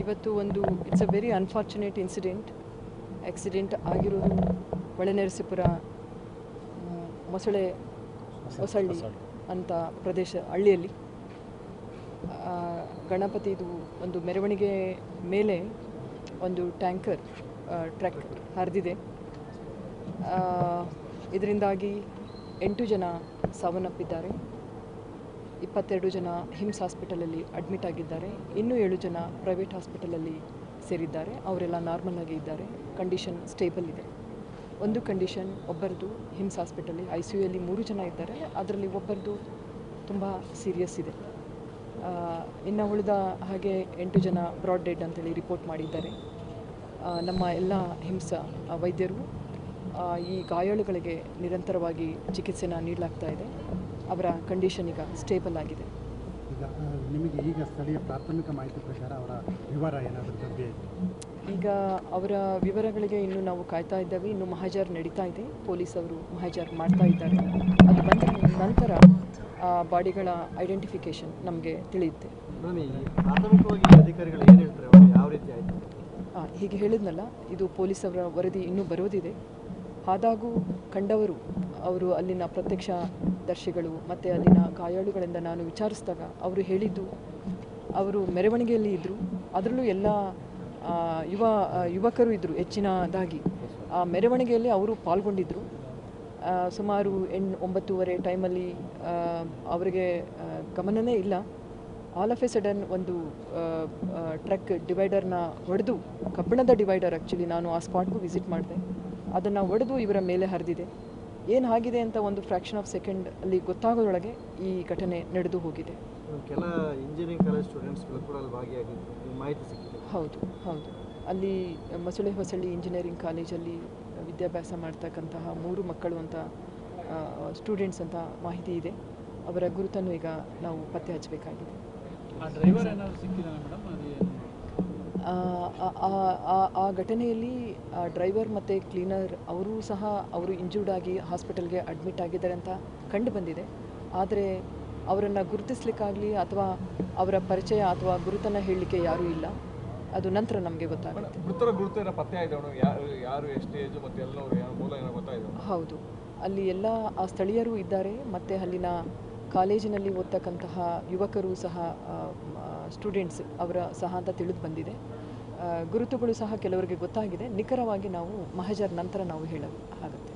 ಇವತ್ತು ಒಂದು it's a very unfortunate incident accident ಆಗಿರೋದು ಹೊಳೆನರಸೀಪುರ ಮೊಸಳೆ ಹೊಸಳ್ಳಿ. ಅಂತ ಪ್ರದೇಶ ಹಳ್ಳಿಯಲ್ಲಿ. ಗಣಪತಿದು ಒಂದು ಮೆರವಣಿಗೆ ಮೇಲೆ ಒಂದು ಟ್ಯಾಂಕರ್ ಟ್ರಕ್ ಹರಿದಿದೆ. ಇದರಿಂದಾಗಿ ಎಂಟು ಜನ ಸಾವನ್ನಪ್ಪಿದ್ದಾರೆ. ಇಪ್ಪತ್ತೆರಡು ಜನ ಹಿಮ್ಸ್ ಹಾಸ್ಪಿಟಲಲ್ಲಿ ಅಡ್ಮಿಟ್ ಆಗಿದ್ದಾರೆ. ಇನ್ನೂ ಏಳು ಜನ ಪ್ರೈವೇಟ್ ಹಾಸ್ಪಿಟಲಲ್ಲಿ ಸೇರಿದ್ದಾರೆ. ಅವರೆಲ್ಲ ನಾರ್ಮಲ್ ಆಗಿ ಇದ್ದಾರೆ. ಕಂಡೀಷನ್ ಸ್ಟೇಬಲ್ ಇದೆ. ಒಂದು ಕಂಡೀಷನ್ ಒಬ್ಬರದು ಹಿಮ್ಸ್ ಹಾಸ್ಪಿಟಲಲ್ಲಿ, ಐ ಸಿ ಯುಯಲ್ಲಿ ಮೂರು ಜನ ಇದ್ದಾರೆ. ಅದರಲ್ಲಿ ಒಬ್ಬರದು ತುಂಬ ಸೀರಿಯಸ್ ಇದೆ. ಇನ್ನು ಉಳಿದ ಹಾಗೆ ಎಂಟು ಜನ ಬ್ರಾಡ್ ಡೆಡ್ ಅಂತೇಳಿ ರಿಪೋರ್ಟ್ ಮಾಡಿದ್ದಾರೆ. ನಮ್ಮ ಎಲ್ಲ ಹಿಂಸ ವೈದ್ಯರು ಈ ಗಾಯಾಳುಗಳಿಗೆ ನಿರಂತರವಾಗಿ ಚಿಕಿತ್ಸೆನ ನೀಡಲಾಗ್ತಾ ಇದೆ. ಅವರ ಕಂಡೀಷನ್ ಈಗ ಸ್ಟೇಬಲ್ ಆಗಿದೆ. ಈಗ ನಿಮಗೆ ಈಗ ಸ್ಥಳೀಯ ಪ್ರಾಥಮಿಕ ಮಾಹಿತಿ ಪ್ರಕಾರ ಅವರ ವಿವರ ಏನಾದರೂ ಲಭ್ಯ ಈಗ ಅವರ ವಿವರಗಳಿಗೆ ಇನ್ನು ನಾವು ಕಾಯ್ತಾ ಇದ್ದೇವೆ. ಇನ್ನು ಮಹಾಜರ್ ನಡೀತಾ ಇದೆ. ಪೊಲೀಸ್ ಅವರು ಮಹಾಜರ್ ಮಾಡ್ತಾ ಇದ್ದಾರೆ. ಅದು ಬಂದ ನಂತರ ಬಾಡಿಗಳ ಐಡೆಂಟಿಫಿಕೇಶನ್ ನಮಗೆ ತಿಳಿಯುತ್ತೆ. ಪ್ರಾಥಮಿಕವಾಗಿ ಅಧಿಕಾರಿಗಳು ಏನು ಹೇಳ್ತಾರೆ? ಅವ್ರು ಯಾವ ರೀತಿ ಆಯಿತು? ಹೀಗೆ ಹೇಳಿದ್ನಲ್ಲ ಇದು ಪೊಲೀಸ್ ಅವರ ವರದಿ ಇನ್ನೂ ಬರೋದಿದೆ. ಆದಾಗೂ ಕಂಡವರು ಅವರು ಅಲ್ಲಿನ ಪ್ರತ್ಯಕ್ಷದರ್ಶಿಗಳು ಮತ್ತು ಅಲ್ಲಿನ ಗಾಯಾಳುಗಳಿಂದ ನಾನು ವಿಚಾರಿಸಿದಾಗ ಅವರು ಹೇಳಿದ್ದು, ಅವರು ಮೆರವಣಿಗೆಯಲ್ಲಿ ಇದ್ದರು ಅದರಲ್ಲೂ ಎಲ್ಲ ಯುವ ಯುವಕರು ಇದ್ದರು ಹೆಚ್ಚಿನದಾಗಿ. ಆ ಮೆರವಣಿಗೆಯಲ್ಲಿ ಅವರು ಪಾಲ್ಗೊಂಡಿದ್ದರು ಸುಮಾರು ಎಂಟು, ಒಂಬತ್ತೂವರೆ ಟೈಮಲ್ಲಿ ಅವರಿಗೆ ಗಮನವೇ ಇಲ್ಲ. ಆಲ್ ಆಫ್ ಎ ಸಡನ್ ಒಂದು ಟ್ರಕ್ ಡಿವೈಡರ್ನ ಹೊಡೆದು, ಕಬ್ಬಿಣದ ಡಿವೈಡರ್ ಆ್ಯಕ್ಚುಲಿ ನಾನು ಆ ಸ್ಪಾಟ್ಗೂ ವಿಸಿಟ್ ಮಾಡಿದೆ. ಅದನ್ನು ಒಡೆದು ಇವರ ಮೇಲೆ ಹರಿದಿದೆ. ಏನು ಆಗಿದೆ ಅಂತ ಒಂದು ಫ್ರ್ಯಾಕ್ಷನ್ ಆಫ್ ಸೆಕೆಂಡ್ ಅಲ್ಲಿ ಗೊತ್ತಾಗೋದ್ರೊಳಗೆ ಈ ಘಟನೆ ನಡೆದು ಹೋಗಿದೆ. ಕೆಲ ಇಂಜಿನಿಯರಿಂಗ್ ಕಾಲೇಜ್ ಸ್ಟೂಡೆಂಟ್ಸ್ಗಳು ಕೂಡ ಅಲ್ಲಿ ಭಾಗಿಯಾಗಿದ್ದು ಮಾಹಿತಿ ಸಿಕ್ಕಿದೆ. ಹೌದು ಹೌದು. ಅಲ್ಲಿ ಮೊಸಳೆ ಹೊಸಳ್ಳಿ ಇಂಜಿನಿಯರಿಂಗ್ ಕಾಲೇಜಲ್ಲಿ ವಿದ್ಯಾಭ್ಯಾಸ ಮಾಡ್ತಕ್ಕಂತಹ ಮೂರು ಮಕ್ಕಳು ಅಂತ ಸ್ಟೂಡೆಂಟ್ಸ್ ಅಂತ ಮಾಹಿತಿ ಇದೆ. ಅವರ ಗುರುತನ್ನು ಈಗ ನಾವು ಪತ್ತೆ ಹಚ್ಚಬೇಕಾಗಿದೆ. ಆ ಡ್ರೈವರ್ ಏನಾದರೂ ಸಿಕ್ಕಿದ ಮೇಡಮ್? ಆ, ಘಟನೆಯಲ್ಲಿ ಡ್ರೈವರ್ ಮತ್ತು ಕ್ಲೀನರ್ ಅವರೂ ಸಹ ಅವರು ಇಂಜೂರ್ಡ್ ಆಗಿ ಹಾಸ್ಪಿಟಲ್ಗೆ ಅಡ್ಮಿಟ್ ಆಗಿದ್ದಾರೆ ಅಂತ ಕಂಡು ಬಂದಿದೆ. ಆದರೆ ಅವರನ್ನು ಗುರುತಿಸ್ಲಿಕ್ಕಾಗಲಿ ಅಥವಾ ಅವರ ಪರಿಚಯ ಅಥವಾ ಗುರುತನ್ನು ಹೇಳಲಿಕ್ಕೆ ಯಾರೂ ಇಲ್ಲ. ಅದು ನಂತರ ನಮಗೆ ಗೊತ್ತಾಗುತ್ತೆ. ಮೃತರ ಗುರುತು ಪತ್ತೆ ಯಾರು ಯಾರು ಎಷ್ಟು ಏಜು ಮತ್ತೆ ಎಲ್ಲವರು ಯಾರು ಮೂಲ ಏನೋ ಗೊತ್ತಾಯ್ತು ಹೌದು. ಅಲ್ಲಿ ಎಲ್ಲ ಆ ಸ್ಥಳೀಯರು ಇದ್ದಾರೆ. ಮತ್ತು ಅಲ್ಲಿನ ಕಾಲೇಜಿನಲ್ಲಿ ಓದ್ತಕ್ಕಂತಹ ಯುವಕರು ಸಹ ಸ್ಟೂಡೆಂಟ್ಸ್ ಅವರ ಸಹ ಅಂತ ತಿಳಿದು ಬಂದಿದೆ. ಗುರುತುಗಳು ಸಹ ಕೆಲವರಿಗೆ ಗೊತ್ತಾಗಿದೆ. ನಿಖರವಾಗಿ ನಾವು ಮಹಜರ್ ನಂತರ ನಾವು ಹೇಳ ಆಗುತ್ತೆ